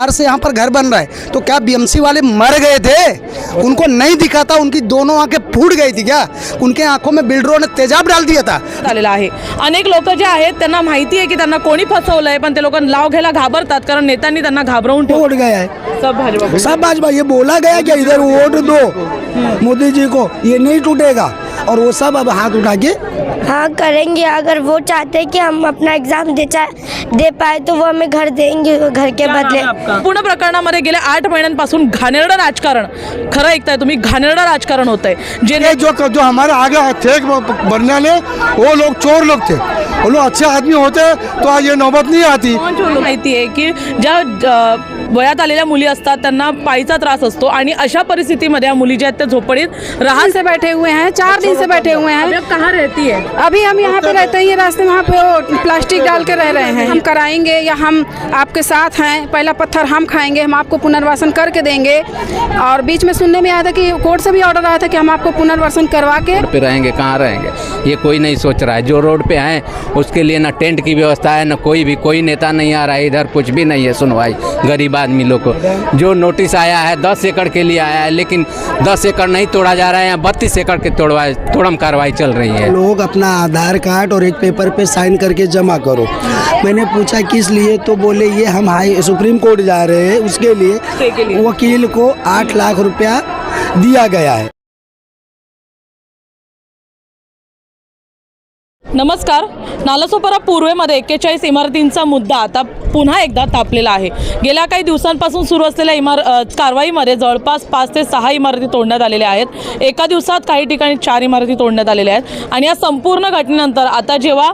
बाहर से यहाँ पर घर बन रहा है। तो क्या बीएमसी वाले मर गए थे? उनको नहीं दिखा था उनकी दोनों आँखें फूट गई थी क्या? उनके आँखों में बिल्डरों ने तेजाब डाल दिया था। आहे. अनेक लोक जे आहेत त्यांना माहिती आहे की त्यांना कोणी फसवलंय पण ते लोक नाव घ्यायला घाबरतात कारण नेत्यांनी त्यांना घाबरवून ठेवलं. वोट गया है। सब भाजपा सब भाजपा ये बोला गया कि इधर वोट दो। मोदी जी को ये नहीं टूटेगा। और वो सब अब हाथ उठा के हाँ करेंगे। अगर वो चाहते हैं कि हम अपना एग्ज़ाम दे चा दे पाए तो वो हमें घर देंगे घर के बदले। पूर्ण प्रकरणामध्ये गेल्या आठ महिन्यांपासून घाणेरडं राजकारण. खरं ऐकताय तुम्ही घाणेरडं राजकारण होत आहे जे ये जो जो हमारे आगे थे बनने वो लोग चोर लोग थे। वो लोग अच्छे आदमी होते तो आज ये नौबत नहीं आती। माहिती आहे की ज्या अ, वयात आलेल्या मुली असतात त्यांना पायीचा त्रास असतो आणि अशा परिस्थितीमध्ये या मुली ज्या आहेत त्या झोपडीत राहत से बैठे हुए हैं चार दिन से बैठे हुए हैं। कहाँ रहती है? अभी हम यहाँ पे रहते हैं ये रास्ते में वहाँ पे वो प्लास्टिक डाल के रह रहे हैं। हम कराएँगे या हम आपके साथ हैं पहला पत्थर हम खाएँगे हम आपको पुनर्वासन करके देंगे। और बीच में सुनने में आया था कि कोर्ट से भी ऑर्डर आया था कि हम आपको पुनर्वासन करवा के पे रहेंगे कहाँ रहेंगे? ये कोई नहीं सोच रहा है। जो रोड पे हैं उसके लिए ना टेंट की व्यवस्था है ना कोई भी कोई नेता नहीं आ रहा है। इधर कुछ भी नहीं है सुनवाई गरीब आदमी लोग को। जो नोटिस आया है दस एकड़ के लिए आया है लेकिन दस एकड़ नहीं तोड़ा जा रहा है यहाँ बत्तीस एकड़ के तोड़वा तोड़म कार्रवाई चल रही है। लोग अपना आधार कार्ड और एक पेपर पे साइन करके जमा करो। मैंने पूछा किस लिए? तो बोले ये हम हाई सुप्रीम कोर्ट जा रहे हैं उसके लिए। वकील को आठ लाख रुपया दिया गया है। नमस्कार. नालासोपारा पूर्वेमध्ये एक्केचाळीस इमारतींचा मुद्दा आता पुन्हा एकदा तापलेला आहे. गेल्या काही दिवसांपासून सुरू असलेल्या इमार कारवाईमध्ये जवळपास पाच ते सहा इमारती तोडण्यात आलेल्या आहेत. एका दिवसात काही ठिकाणी चार इमारती तोडण्यात आलेल्या आहेत. आणि या संपूर्ण घटनेनंतर आता जेव्हा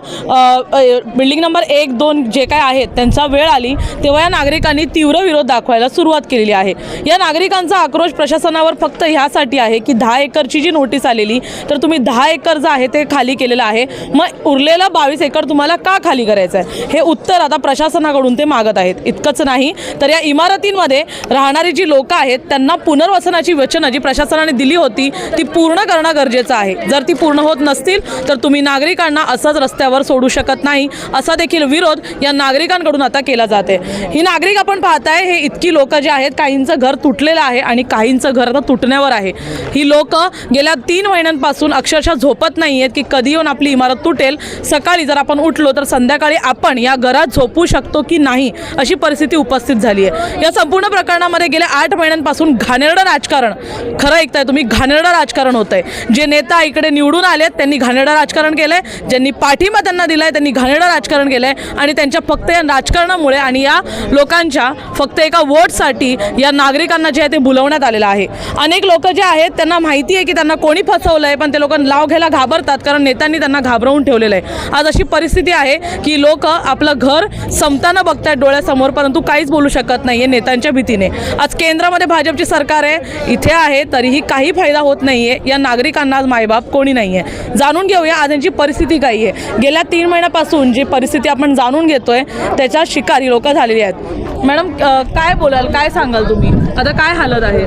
बिल्डिंग नंबर एक दोन जे काय आहेत त्यांचा वेळ आली तेव्हा या नागरिकांनी तीव्र विरोध दाखवायला सुरुवात केलेली आहे. या नागरिकांचा आक्रोश प्रशासनावर फक्त ह्यासाठी आहे की दहा एकरची जी नोटीस आलेली तर तुम्ही दहा एकर जे आहे ते खाली केलेलं आहे. मग उरलेलं बावीस एकर तुम्हाला का खाली करायचं आहे हे उत्तर आता प्रशासनाकडून ते मागत आहेत. इतकंच नाही तर या इमारतींमध्ये राहणारी जी लोकं आहेत त्यांना पुनर्वसनाची वचनं जी प्रशासनाने दिली होती ती पूर्ण करणं गरजेचं आहे. जर ती पूर्ण होत नसतील तर तुम्ही नागरिकांना असंच रस्त्यावर सोडू शकत नाही. असा देखील विरोध या नागरिकांकडून आता केला जाते ही नागरिक आपण पाहताय हे इतकी लोकं जे आहेत काहींचं घर तुटलेलं आहे आणि काहींचं घर आता तुटण्यावर आहे. ही लोकं गेल्या तीन महिन्यांपासून अक्षरशः झोपत नाही आहेत की कधी येऊन आपली इमारत तुट तुटेल सकाळी जर आपण उठलो तर संध्याकाळी आपण या घरात झोपू शकतो की नाही अशी परिस्थिती उपस्थित झाली आहे. या संपूर्ण प्रकरणामध्ये गेल्या आठ महिन्यांपासून घाणेरडं राजकारण खरं ऐकताय तुम्ही घाणेरडं राजकारण होत आहे जे नेता इकडे निवडून आलेत त्यांनी घाणेरडं राजकारण केलंय. ज्यांनी पाठिंबा त्यांना दिलाय त्यांनी घाणेरडं राजकारण केलंय. आणि त्यांच्या फक्त या राजकारणामुळे आणि या लोकांच्या फक्त एका वोटसाठी या नागरिकांना जे आहे ते बुलवण्यात आलेलं आहे. अनेक लोक जे आहेत त्यांना माहिती आहे की त्यांना कोणी फसवलं आहे पण ते लोक लाव घ्यायला घाबरतात कारण नेत्यांनी त्यांना घाबरवून ठेवलेलं आहे. आज अशी परिस्थिती आहे की लोक आपलं घर संपताना बघतायत डोळ्यासमोर परंतु काहीच बोलू शकत नाही आहे नेत्यांच्या भीतीने. आज केंद्रामध्ये भाजपची सरकार आहे इथे आहे तरीही काही फायदा होत नाही आहे या नागरिकांना आज मायबाप कोणी नाही आहे जाणून घेऊया आज यांची परिस्थिती काही आहे. गेल्या तीन महिन्यापासून जी परिस्थिती आपण जाणून घेतोय त्याच्या शिकारी लोक झालेली आहेत. मॅडम काय बोलाल काय सांगाल तुम्ही? आता काय हालत आहे?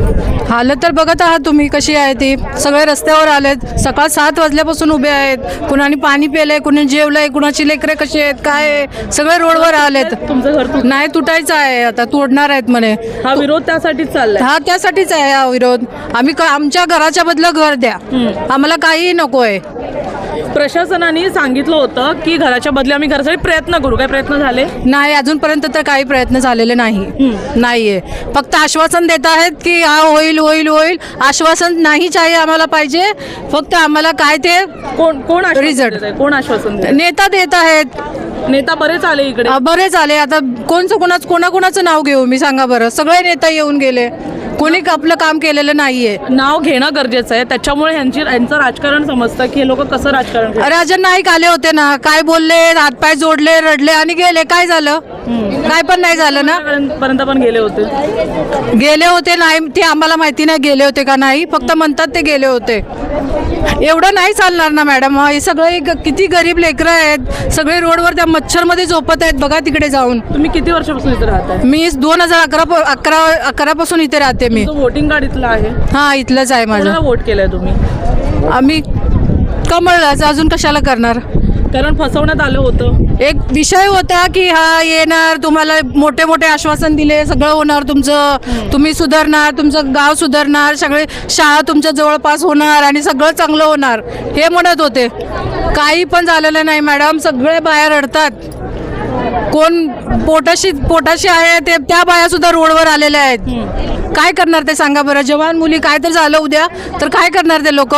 हालत तर बघत आहात तुम्ही कशी आहे ती. सगळे रस्त्यावर आलेत. सकाळ सात वाजल्यापासून उभे आहेत. कुणाने पाणी पिलंय कुणी जेवलंय कुणाची लेकरे कशी आहेत काय आहे? सगळे रोडवर आलेत. तुमचं घर नाही तुटायचं आहे आता तोडणार आहेत म्हणे. हा विरोध त्यासाठीच चाललाय. हा त्यासाठीच आहे हा विरोध. आम्ही क- आमच्या घराच्या बदलं घर द्या. आम्हाला काहीही नको आहे प्रशासनाने सांगितलं होतं की घराच्या बदली आम्ही घरासाठी प्रयत्न करू. काय प्रयत्न झाले? नाही अजूनपर्यंत तर काही प्रयत्न झालेले नाही. नाहीये. फक्त आश्वासन देत आहेत की हा होईल होईल होईल. आश्वासन नाही चाहिए आम्हाला पाहिजे. फक्त आम्हाला काय ते कोण कोण आश्वासन Result. देतंय? कोण आश्वासन? नेता देत आहेत. नेता बरेच आले इकडे. बरेच आले. आता कोणचं कोणाच कोणाकोणाचं नाव घेऊ मी सांगा बरं. सगळे नेता येऊन गेले. कोणी आपलं काम केलेलं नाहीये. नाव घेणं गरजेचं आहे. त्याच्यामुळे यांची यांचं राजकारण समजतं की हे लोक कसं राजकारण करतात. राजन नाईक आले होते ना. काय बोलले? हातपाय जोडले रडले आणि गेले. काय झालं? काय पण नाही झालं ना? पर्यंत पण गेले होते. गेले होते नाही ते आम्हाला माहिती नाही गेले होते का नाही. फक्त म्हणतात ते गेले होते. एवढं नाही चालणार ना मॅडम. हे सगळे किती गरीब लेकरं आहेत. सगळे रोडवर त्या मच्छरमध्ये झोपत आहेत. बघा तिकडे जाऊन. तुम्ही किती वर्षापासून इथे राहताय? मी दोन हजार अकरा अकरा अकरापासून इथे राहते मी. वोटिंग कार्ड इथलं आहे. हा इथलंच आहे माझं. वोट केलंय तुम्ही? आम्ही कमळलाच. अजून कशाला करणार? कारण फसवण्यात आलं होतं. एक विषय होता की हा येणार तुम्हाला मोठे मोठे आश्वासन दिले सगळं होणार तुमचं. तुम्ही सुधारणार तुमचं गाव सुधारणार सगळे शाळा तुमच्या जवळपास होणार आणि सगळं चांगलं होणार हे म्हणत होते. काही पण झालेलं नाही मॅडम सगळे बाहेर रडतात. कोण पोटाशी पोटाशी आहे ते त्या बाया सुद्धा रोडवर आलेल्या आहेत. काय करणार ते सांगा बरं. जवान मुली काय तर झालं उद्या तर काय करणार ते लोक?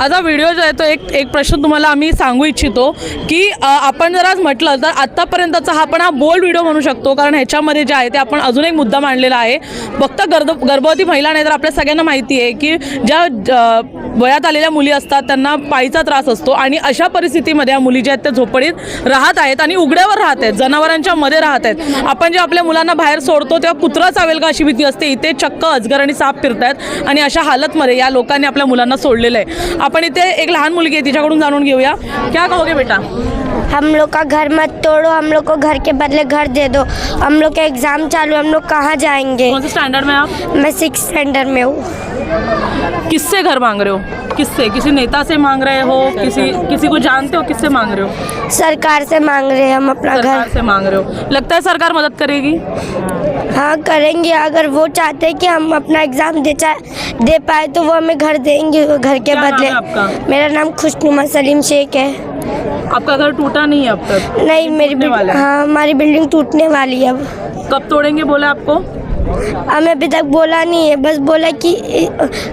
आता व्हिडिओ जो आहे तो एक एक प्रश्न तुम्हाला आम्ही सांगू इच्छितो की अ, आपण जर आज म्हटलं तर आत्तापर्यंतचा हा आपण हा बोल्ड व्हिडिओ म्हणू शकतो. कारण ह्याच्यामध्ये जे आहे ते आपण अजून एक मुद्दा मांडलेला आहे. फक्त गर्भ गर्भवती महिला नाही तर आपल्या सगळ्यांना माहिती आहे की ज्या वयात आलेल्या मुली असतात त्यांना पायीचा त्रास असतो आणि अशा परिस्थितीमध्ये या मुली ज्या आहेत त्या झोपडीत राहत आहेत आणि उघड्यावर राहत आहेत जनावरांच्या मध्ये राहत आहेत. आपण जे आपल्या मुलांना बाहेर सोडतो तेव्हा कुत्रा चावेल का अशी भीती असते. इथे चक्क अजगर आणि साप फिरतायत आणि अशा हालतमध्ये या लोकांनी आपल्या मुलांना सोडलेलं आहे. आपण इथे एक लहान मुलगी आहे तिच्याकडून जाणून घेऊया. क्या कहोगे बेटा? हम लोग का घर मत तोड़ो हम लोग को घर के बदले घर दे दो। हम लोग का एग्ज़ाम चालू हम लोग कहाँ जाएँगे? कौन से स्टैंडर्ड में आप? मैं सिक्स स्टैंडर्ड में हूँ। किससे घर मांग रहे हो? किससे? किसी नेता से मांग रहे हो? किसी किसी को जानते हो? किससे मांग रहे हो? सरकार से मांग रहे हैं हम अपना घर। से मांग रहे हो। लगता है सरकार मदद करेगी? हाँ करेंगे। अगर वो चाहते हैं कि हम अपना एग्ज़ाम दे चा दे पाए तो वो हमें घर देंगे घर के बदले। आपका? मेरा नाम खुशनुमा सलीम शेख है। आपका घर टूटा नहीं है अब तक? नहीं मेरी वाला हाँ। हमारी बिल्डिंग टूटने वाली है अब। कब तोड़ेंगे बोला आपको? हमें अभी तक बोला नहीं है बस बोला कि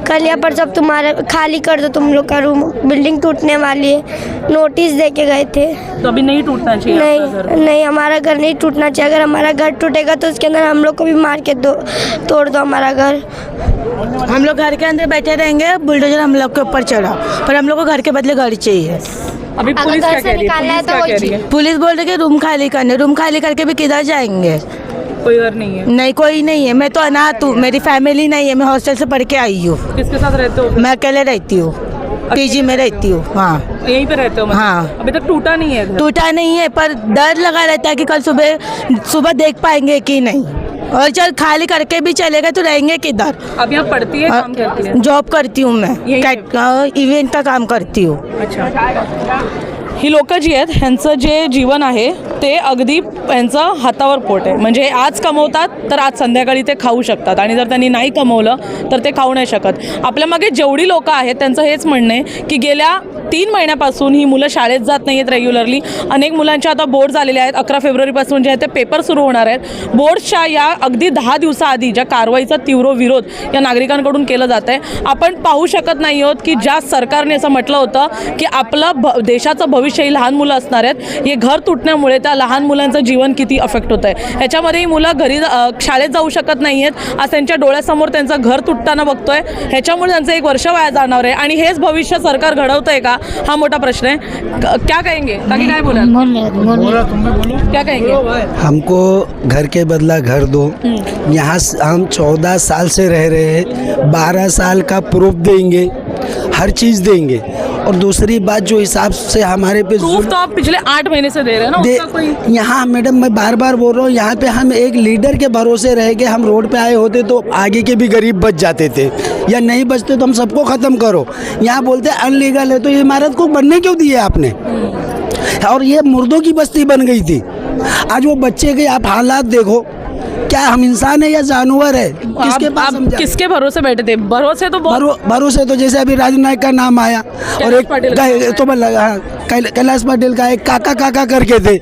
कल या पर सब तुम्हारा खाली कर दो तुम लोग का रूम। बिल्डिंग टूटने वाली है। नोटिस दे के गए थे। तो अभी नहीं टूटना चाहिए नहीं नहीं हमारा घर नहीं टूटना चाहिए। अगर हमारा घर टूटेगा तो उसके अंदर हम लोग को भी मार के दो तोड़ दो हमारा घर। हम लोग घर के अंदर बैठे रहेंगे बुलडोजर हम लोग के ऊपर चढ़ा। पर हम लोग को घर के बदले घर चाहिए। अभी पुलिस क्या कह रही है? पुलिस क्या कह रही है? पुलिस बोल रही है रूम खाली करने रूम खाली करके भी किधर जाएँगे? कोई घर नहीं है। नहीं कोई नहीं है। मैं तो अनाथ हूँ मेरी फैमिली नहीं है मैं हॉस्टल से पढ़ के आई हूँ। किसके साथ रहते हो? मैं अकेले रहती हूँ पीजी में रहती हूँ हाँ। यहीं पे रहते हो मतलब? हाँ। अभी तक टूटा नहीं है टूटा नहीं है पर डर लगा रहता है कि कल सुबह सुबह देख पाएँगे कि नहीं। और चल खाली करके भी चलेगा तो रहेंगे किधर? अब यहाँ पढ़ती है काम करती है? जॉब करती हूँ मैं इवेंट का काम करती हूँ। अच्छा। ही लोक जी आहेत ह्यांचं जे जीवन आहे ते अगदी यांचं हातावर पोट आहे. म्हणजे आज कमवतात तर आज संध्याकाळी ते खाऊ शकतात. आणि जर त्यांनी नाही कमवलं तर ते खाऊ नाही शकत. आपल्या मागे जेवढी लोकं आहेत त्यांचं हेच म्हणणं आहे की गेल्या तीन महिन्यापासून ही मुलं शाळेत जात नाही आहेत रेग्युलरली अनेक मुलांच्या आता बोर्ड झालेले आहेत. अकरा फेब्रुवारीपासून जे आहे ते पेपर सुरू होणार आहेत. बोर्डच्या या अगदी दहा दिवसाआधी ज्या कारवाईचा तीव्र विरोध या नागरिकांकडून केलं जात आहे. आपण पाहू शकत नाही आहोत की ज्या सरकारने असं म्हटलं होतं की आपलं भ देशाचं भविष्य ही लहान मुलं असणार आहेत. हे घर तुटण्यामुळे त्या लहान मुलांचं जीवन किती अफेक्ट होतं आहे ह्याच्यामध्ये ही मुलं घरी शाळेत जाऊ शकत नाही आहेत आज त्यांच्या डोळ्यासमोर त्यांचं घर तुटताना बघतोय. ह्याच्यामुळे त्यांचं एक वर्ष वाया जाणार आहे. आणि हेच भविष्य सरकार घडवतं आहे का? हा मोटा प्रश्न है। क्या कहेंगे? ताकि काय बोला? क्या कहेंगे? हमको घर के बदला घर दो। यहाँ हम चौदह साल से रह रहे हैं। बारह साल का प्रूफ देंगे। हर चीज़ देंगे। और दूसरी बात जो हिसाब से हमारे पे प्रूफ तो आप पिछले आठ महीने से दे रहे हैं ना दे कोई यहाँ मैडम मैं बार बार बोल रहा हूँ यहाँ पे हम एक लीडर के भरोसे रह के हम रोड पे आए होते तो आगे के भी गरीब बच जाते थे। या नहीं बचते तो हम सबको ख़त्म करो। यहाँ बोलते अनलीगल है। तो ये इमारत को बनने क्यों दी है आपने? और ये मुर्दों की बस्ती बन गई थी। आज वो बच्चे के आप हालात देखो। क्या हम इंसान है या जानवर है? किसके आप, पास आप किसके भरोसे बैठे थे? भरोसे तो भरोसे तो जैसे अभी राजनायक का नाम आया और एक तो मैं लगा हाँ, कैलाश पटेल का एक काका काका करके थे।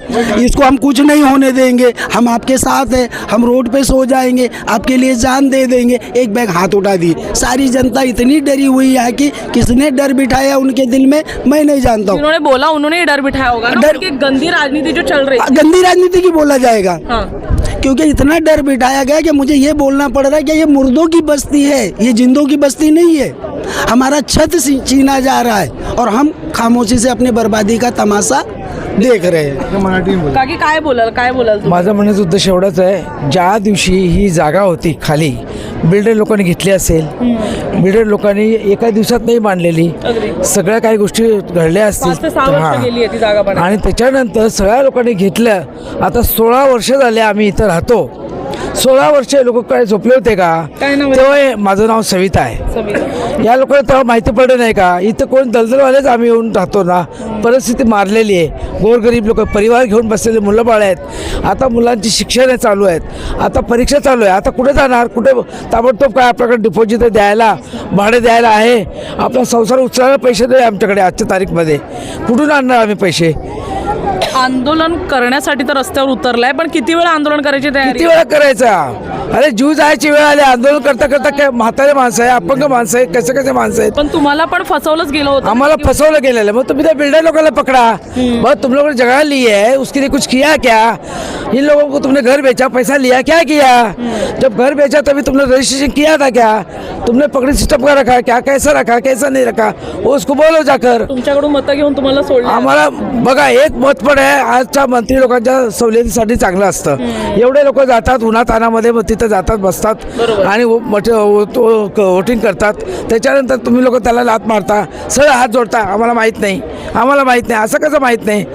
इसको हम कुछ नहीं होने देंगे। हम आपके साथ हैं। हम रोड पे सो जाएँगे। आपके लिए जान दे देंगे। एक बैग हाथ उठा दी सारी जनता इतनी डरी हुई है कि किसने डर बिठाया उनके दिल में मैं नहीं जानता हूँ। जिन्होंने बोला उन्होंने डर बिठाया होगा डर- गंदी राजनीति जो चल रही है गंदी राजनीति की बोला जाएगा। हाँ। क्योंकि इतना डर बिठाया गया कि मुझे ये बोलना पड़ रहा है कि ये मुर्दों की बस्ती है ये जिंदों की बस्ती नहीं है। हमारा छत सी- छीना जा रहा है और हम खामोशी से अपनी बर्बादी का तमाशा देख रहे हैं काकी काय बोलाल काय बोलाल तुम्ही? माझं म्हणण्याचा उद्देश एवढाच आहे ज्या दिवशी ही जागा होती खाली बिल्डर लोकांनी घेतली असेल बिल्डर लोकांनी एका दिवसात नाही बांधलेली अगदी. सगळ्या काही गोष्टी घडल्या असतील पाच ते सहा वर्ष. गेली आहे ती जागा. आणि त्याच्यानंतर सगळ्या लोकांनी घेतलं आता सोळा वर्ष झाले आम्ही इथं राहतो सोळा वर्ष लोक काय झोपले होते का? काय नाव आहे? तेव्हा माझं नाव सविता आहे. या लोकांना तेव्हा माहिती पडलं नाही का? इथं कोण दलदलवालेच आम्ही येऊन राहतो ना. परिस्थिती मारलेली आहे. गोरगरीब लोक परिवार घेऊन बसलेले मुलं बाळ आहेत. आता मुलांची शिक्षण चालू आहेत. आता परीक्षा चालू आहे. आता कुठे जाणार? कुठे ताबडतोब काय आपल्याकडे डिपॉझिट द्यायला भाडे द्यायला आहे? आपला संसार उचलायला पैसे नाही आमच्याकडे आजच्या तारीखमध्ये. कुठून आणणार आम्ही पैसे? आंदोलन करण्यासाठी तर रस्त्यावर उतरलाय पण किती वेळ आंदोलन करायची तयारी? किती वेळा करायचा? अरे जीव जायची वेळ आली. आंदोलन करता करता काय म्हातारे माणसं आहे अपंग माणसं आहे कसे कसे माणसं आहेत? पण तुम्हाला पण फसवलंच गेलं होतं. हमारा फंसौला गेलेलं. मग तुम्ही त्या बिल्डर को पकड़ा. बहुत तुम लोगों ने जगह ली है उसके लिए कुछ किया क्या? इन लोगों को तुमने घर बेचा पैसा लिया क्या किया? जब घर बेचा तभी तुमने रजिस्ट्रेशन किया था क्या? तुमने पकड़ी सिस्टम का रखा क्या कैसा रखा कैसा नहीं रखा? वो उसको बोलो जाकर। तुमच्याकडून मतं घेऊन तुम्हाला सोडलं. आम्हाला बघा एक मत पण आहे. आजच्या मंत्री लोकांच्या सवलतीसाठी चांगलं असतं. एवढे लोक जातात उन्हात तानामध्ये मग तिथं जातात बसतात आणि वो- मट- वो- तो- क- वोटिंग करतात. त्याच्यानंतर तुम्ही लोक त्याला लात मारता सरळ हात जोडता. आम्हाला माहीत नाही. आम्हाला माहीत नाही. असं कसं माहीत नाही?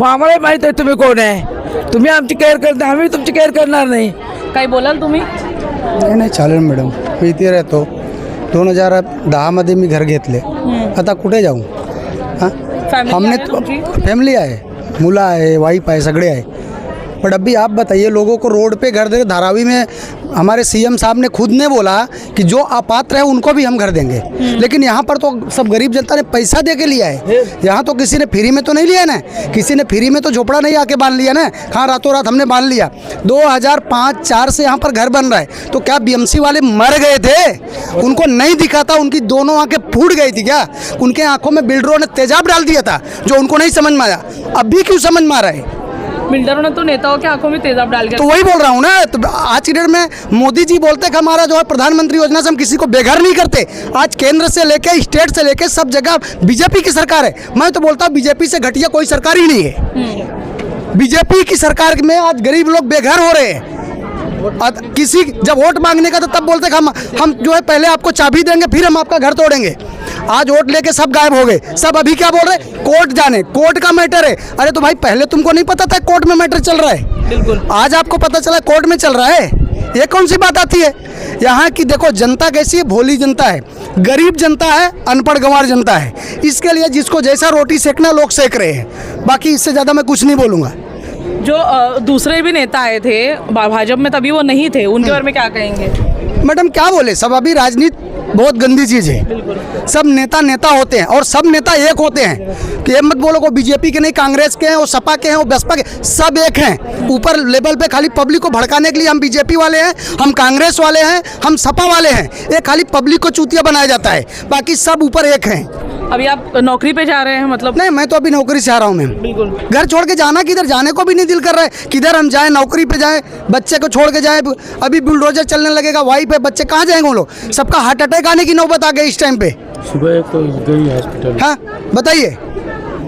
मग आम्हाला माहीत आहे तुम्ही कोण आहे? तुम्ही आमची केअर करता आम्ही तुमची केअर करणार नाही. काही बोलाल तुम्ही? नाही नाही चालेल मॅडम. मी इथे राहतो. दोन हजार दहामध्ये मी घर घेतले. आता कुठे जाऊ? हां? फैमिली आहे. मुलं आहे वाइफ आहे सगड़े आहे बट अभी आप बताइए लोगों को रोड पे घर दे धारावी में हमारे सीएम साहब ने खुद ने बोला कि जो अपात्र है उनको भी हम घर देंगे। लेकिन यहाँ पर तो सब गरीब जनता ने पैसा दे के लिया है। यहाँ तो किसी ने फ्री में तो नहीं लिया ना। किसी ने फ्री में तो झोपड़ा नहीं आके बाँध लिया ना। हाँ रातों रात हमने बाँध लिया। 2005 चार से यहाँ पर घर बन रहा है। तो क्या बीएमसी वाले मर गए थे? उनको नहीं दिखा था उनकी दोनों आँखें फूट गई थी क्या? उनके आँखों में बिल्डरों ने तेजाब डाल दिया था जो उनको नहीं समझ में आया। अभी क्यों समझ में आ रहा है? बिल्डरों ने तो नेताओं के आँखों में तेजाब डाल तो वही बोल रहा हूँ ना तो आज की डेट में मोदी जी बोलते कि हमारा जो है प्रधानमंत्री योजना से हम किसी को बेघर नहीं करते। आज केंद्र से लेके स्टेट से लेके सब जगह बीजेपी की सरकार है। मैं तो बोलता हूँ बीजेपी से घटिया कोई सरकार ही नहीं है। बीजेपी की सरकार में आज गरीब लोग बेघर हो रहे हैं। किसी जब वोट मांगने का तो तब बोलते हम हम जो है पहले आपको चाबी देंगे फिर हम आपका घर तोड़ेंगे। आज वोट लेके सब गायब हो गए। सब अभी क्या बोल रहे कोर्ट जाने। कोर्ट का मैटर है। अरे तो भाई पहले तुमको नहीं पता था कोर्ट में मैटर चल रहा है? बिल्कुल। आज आपको पता चला कोर्ट में चल रहा है? ये कौन सी बात आती है? यहाँ की देखो जनता कैसी है? भोली जनता है। गरीब जनता है अनपढ़ गंवार जनता है। इसके लिए जिसको जैसा रोटी सेकना लोग सेक रहे हैं। बाकी इससे ज़्यादा मैं कुछ नहीं बोलूँगा। जो दूसरे भी नेता आए थे भाजपा में तभी वो नहीं थे। उनके बारे में क्या कहेंगे? मैडम क्या बोले? सब अभी राजनीति बहुत गंदी चीज़ है। सब नेता नेता होते हैं और सब नेता एक होते हैं। कि ये मत बोलो को बीजेपी के नहीं कांग्रेस के हैं वो सपा के हैं वो बसपा के सब एक हैं। ऊपर लेवल पे खाली पब्लिक को भड़काने के लिए हम बीजेपी वाले हैं हम कांग्रेस वाले हैं हम सपा वाले हैं। ये खाली पब्लिक को चूतिया बनाया जाता है। बाकी सब ऊपर एक हैं। अभी आप नौकरी पे जा रहे हैं मतलब? नहीं मैं तो अभी नौकरी से आ रहा हूँ मैम। बिल्कुल। घर छोड़ के जाना किधर? जाने को भी नहीं दिल कर रहा है। किधर हम जाए नौकरी पे जाए बच्चे को छोड़ के जाए अभी बुलडोजर चलने लगेगा वाइफ है बच्चे कहाँ जाएँगे वो लोग? सबका हार्ट अटैक आने की नौबत आ गई इस टाइम पे। सुबह तो गई हॉस्पिटल हाँ बताइए।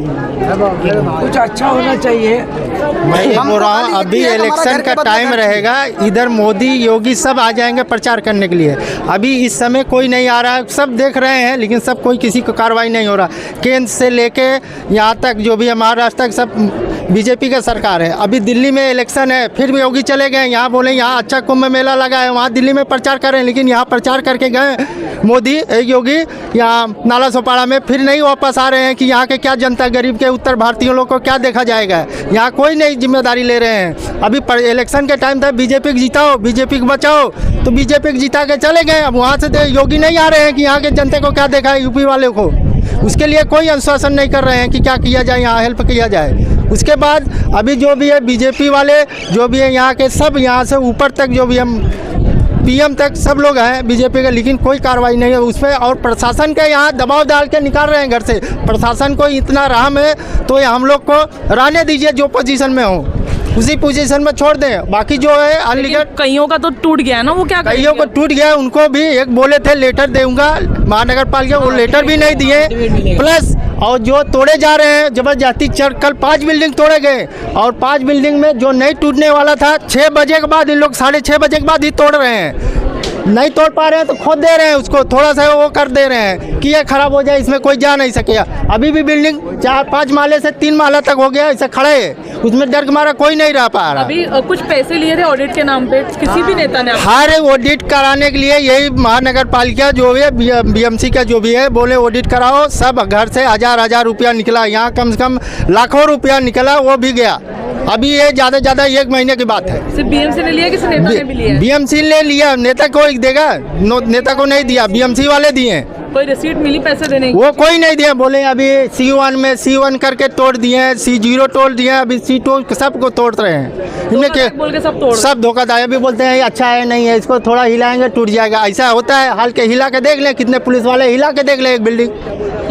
कुछ अच्छा होना चाहिए। मैं ये बोल रहा हूँ अभी हमारा इलेक्शन का टाइम रहेगा इधर मोदी योगी सब आ जाएँगे प्रचार करने के लिए। अभी इस समय कोई नहीं आ रहा है सब देख रहे हैं लेकिन सब कोई किसी को कार्रवाई नहीं हो रहा। केंद्र से लेके यहाँ तक जो भी है महाराष्ट्र तक सब बीजेपी का सरकार है। अभी दिल्ली में इलेक्शन है, फिर भी योगी चले गए, यहाँ बोले, यहाँ अच्छा कुंभ मेला लगा है, वहाँ दिल्ली में प्रचार करें। लेकिन यहाँ प्रचार करके गए मोदी योगी, यहाँ नाला सोपाड़ा में, फिर नहीं वापस आ रहे हैं कि यहाँ के क्या जनता, गरीब के, उत्तर भारतीयों लोग को क्या देखा जाएगा? यहाँ कोई नहीं ज़िम्मेदारी ले रहे हैं। अभी इलेक्शन के टाइम था बीजेपी को जिताओ, बीजेपी को बचाओ तो बीजेपी को जिता के चले गए। अब वहाँ से तो योगी नहीं आ रहे हैं कि यहाँ के जनता को क्या देखा है, यूपी वाले को। उसके लिए कोई अनुशासन नहीं कर रहे हैं कि क्या किया जाए, यहाँ हेल्प किया जाए। उसके बाद अभी जो भी है बीजेपी वाले, जो भी है यहाँ के सब यहाँ से ऊपर तक जो भी हम पीएम तक सब लोग हैं बीजेपी के, लेकिन कोई कार्रवाई नहीं है। उस पर और प्रशासन के यहाँ दबाव डाल के निकाल रहे हैं घर से। प्रशासन को इतना राम है तो हम लोग को रहने दीजिए जो पोजीशन में हो। उसी पोजीशन में छोड़ दें। बाकी जो है अनलिगेड कईयों का तो टूट गया ना वो क्या कईयों को टूट गया उनको भी एक बोले थे लेटर दूँगा महानगर पालिका वो लेटर भी नहीं दिए। प्लस और जो तोड़े जा रहे हैं ज़बरदस्ती चर कल पाँच बिल्डिंग तोड़े गए। और पाँच बिल्डिंग में जो नहीं टूटने वाला था छः बजे के बाद इन लोग साढ़े छः बजे के बाद ही तोड़ रहे हैं। नहीं तोड़ पा रहे हैं तो खोद दे रहे हैं उसको। थोड़ा सा वो कर दे रहे हैं कि ये खराब हो जाए इसमें कोई जा नहीं सकेगा अभी भी बिल्डिंग चार पाँच माले से तीन माला तक हो गया इसे खड़े है। उसमें डर मारा कोई नहीं रह पा रहा। अभी कुछ पैसे लिए थे ऑडिट के नाम पे? किसी भी नेता ने हर ऑडिट कराने के लिए यही महानगर पालिका जो भी है बीएमसी का जो भी है बोले ऑडिट कराओ सब घर से हज़ार हज़ार रुपया निकला। यहाँ कम से कम लाखों रुपया निकला वो भी गया। अभी ये ज़्यादा ज़्यादा एक महीने की बात है बीएमसी ने लिया किसी नेता ने भी लिया? बीएमसी ने लिया नेता को देगा नेता को नहीं दिया बीएमसी वाले दिए हैं। कोई रिसीट मिली पैसे देने की? वो कोई नहीं दिया बोले अभी सी वन में सी वन करके तोड़ दिए हैं सी ज़ीरो तोड़ दिए हैं अभी सी टू सबको तोड़ रहे हैं। इनमें के बोल के सब तोड़ सब धोखाधड़ी अभी बोलते हैं अच्छा है नहीं है इसको थोड़ा हिलाएँगे टूट जाएगा। ऐसा होता है हाल के हिला के देख ले कितने पुलिस वाले हिला के देख ले एक बिल्डिंग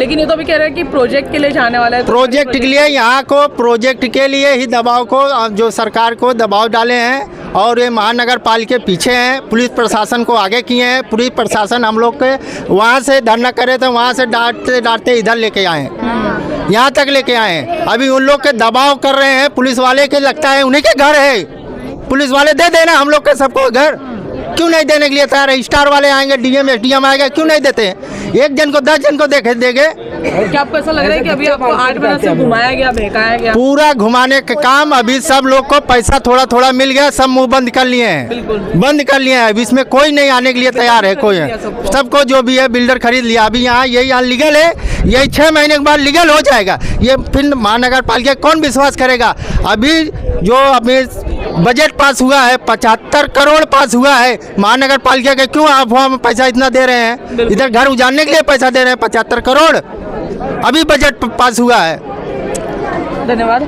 लेकिन ये तो अभी कह रहे हैं कि प्रोजेक्ट के लिए जाने वाला है तो प्रोजेक्ट के लिए यहाँ को प्रोजेक्ट के लिए ही दबाव को जो सरकार को दबाव डाले हैं और ये महानगर पालिका पीछे हैं पुलिस प्रशासन को आगे किए हैं पुलिस प्रशासन हम लोग के वहाँ से धरना करे तो वहाँ से डांटते डांटते इधर लेके आए यहाँ तक लेके आए अभी उन लोग के दबाव कर रहे हैं पुलिस वाले के लगता है उन्हीं के घर है। पुलिस वाले दे देना हम लोग के सबको घर। क्यों नहीं देने के लिए तैयार है? स्टार वाले आएँगे डीएम एस डी आएँगे क्यों नहीं देते? एक जन को दस जन को देखे देंगे क्या आपको ऐसा लग रहा है कि अभी आपको आठ महीने से घुमाया गया बहकाया गया? पूरा घुमाने का काम अभी सब लोग को पैसा थोड़ा थोड़ा मिल गया सब मुँह बंद कर लिए हैं। बंद कर लिए हैं। अभी इसमें कोई नहीं आने के लिए तैयार है कोई। सबको। जो भी है बिल्डर खरीद लिया। अभी यहाँ यही यहाँ लीगल है यही छः महीने के बाद लीगल हो जाएगा। ये फिर महानगर पालिका कौन विश्वास करेगा? अभी जो अभी बजट पास हुआ है पचहत्तर करोड़ पास हुआ है महानगर पालिका के क्यों आप वहाँ पैसा इतना दे रहे हैं? इधर घर उजाड़ने के लिए पैसा दे रहे हैं पचहत्तर करोड़। अभी बजट पास हुआ है। धन्यवाद।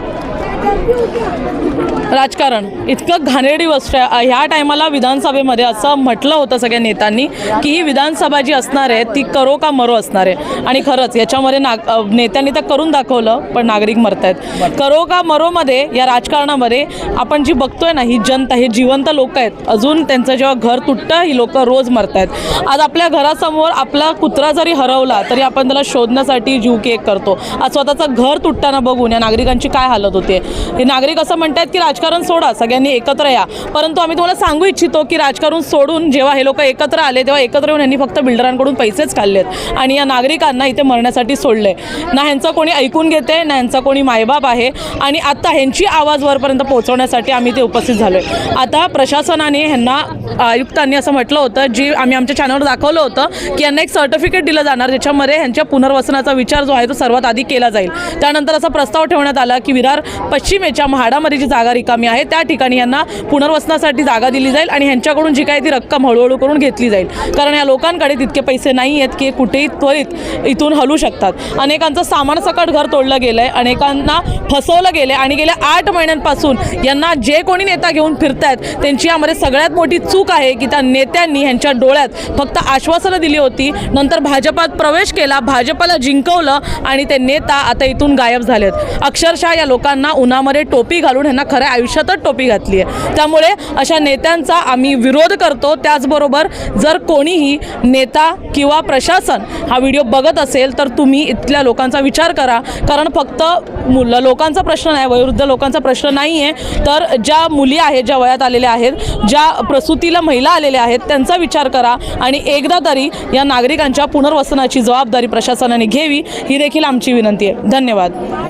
राजकारण. इतकं घाणेरडी गोष्ट आहे. ह्या टायमाला विधानसभेमध्ये असं म्हटलं होतं सगळ्या नेत्यांनी की ही विधानसभा जी असणार आहे ती करो का मरो असणार आहे? आणि खरंच याच्यामध्ये नाग नेत्यांनी तर करून दाखवलं पण नागरिक मरत आहेत. करो का मरोमध्ये या राजकारणामध्ये आपण जी बघतोय ना ही जनता हे जिवंत लोक आहेत. अजून त्यांचं जेव्हा घर तुटतं ही लोक रोज मरत आहेत. आज आपल्या घरासमोर आपला कुत्रा जरी हरवला तरी आपण त्याला शोधण्यासाठी जीव केक करतो. आज स्वतःचं घर तुटताना बघून या नागरिकांची काय हालत होते हे नागरिक असं म्हणतात की राज राजकारण सोडा सगळ्यांनी एकत्र या. परंतु आम्ही तुम्हाला सांगू इच्छितो की राजकारण सोडून जेव्हा हे लोक एकत्र आले तेव्हा एकत्र येऊन यांनी फक्त बिल्डरांकडून पैसेच खाल्लेत आणि या नागरिकांना इथे मरण्यासाठी सोडले ना ह्यांचं कोणी ऐकून घेते ना ह्यांचा कोणी मायबाप आहे आणि आत्ता ह्यांची आवाज वरपर्यंत पोहोचवण्यासाठी आम्ही ते उपस्थित झालो आहे आता प्रशासनाने ह्यांना आयुक्तांनी असं म्हटलं होतं जी आम्ही आमच्या चॅनलवर दाखवलं होतं की यांना एक सर्टिफिकेट दिलं जाणार ज्याच्यामध्ये ह्यांच्या पुनर्वसनाचा विचार जो आहे तो सर्वात आधी केला जाईल. त्यानंतर असा प्रस्ताव ठेवण्यात आला की विरार पश्चिमेच्या म्हाडामध्ये जी जागा रिकामी आहे. त्या ठिकाणी यांना पुनर्वसनासाठी जागा दिली जाईल आणि ह्यांच्याकडून जी काही ती रक्कम हळूहळू करून घेतली जाईल. कारण या लोकांकडे तितके पैसे नाही आहेत की कुठेही त्वरित इथून हलू शकतात. अनेकांचं सामान सकट घर तोडलं गेलं आहे अनेकांना फसवलं गेलं आणि गेल्या आठ महिन्यांपासून यांना जे कोणी नेता घेऊन फिरतायत त्यांची यामध्ये सगळ्यात मोठी चूक आहे की त्या नेत्यांनी ह्यांच्या डोळ्यात फक्त आश्वासनं दिली होती. नंतर भाजपात प्रवेश केला भाजपाला जिंकवलं आणि ते नेता आता इथून गायब झालेत. अक्षरशः या लोकांना उन्हामध्ये टोपी घालून ह्यांना खऱ्या आयुष्यातच टोपी घातली आहे. त्यामुळे अशा नेत्यांचा आम्ही विरोध करतो. त्याचबरोबर जर कोणीही नेता किंवा प्रशासन हा व्हिडिओ बघत असेल तर तुम्ही इथल्या लोकांचा विचार करा. कारण फक्त मुलं लोकांचा प्रश्न नाही वयोवृद्ध लोकांचा प्रश्न नाही आहे तर ज्या मुली आहेत ज्या वयात आलेल्या आहेत ज्या प्रसूतीला महिला आलेल्या आहेत त्यांचा विचार करा. आणि एकदा तरी या नागरिकांच्या पुनर्वसनाची जबाबदारी प्रशासनाने घ्यावी ही देखील आमची विनंती आहे. धन्यवाद.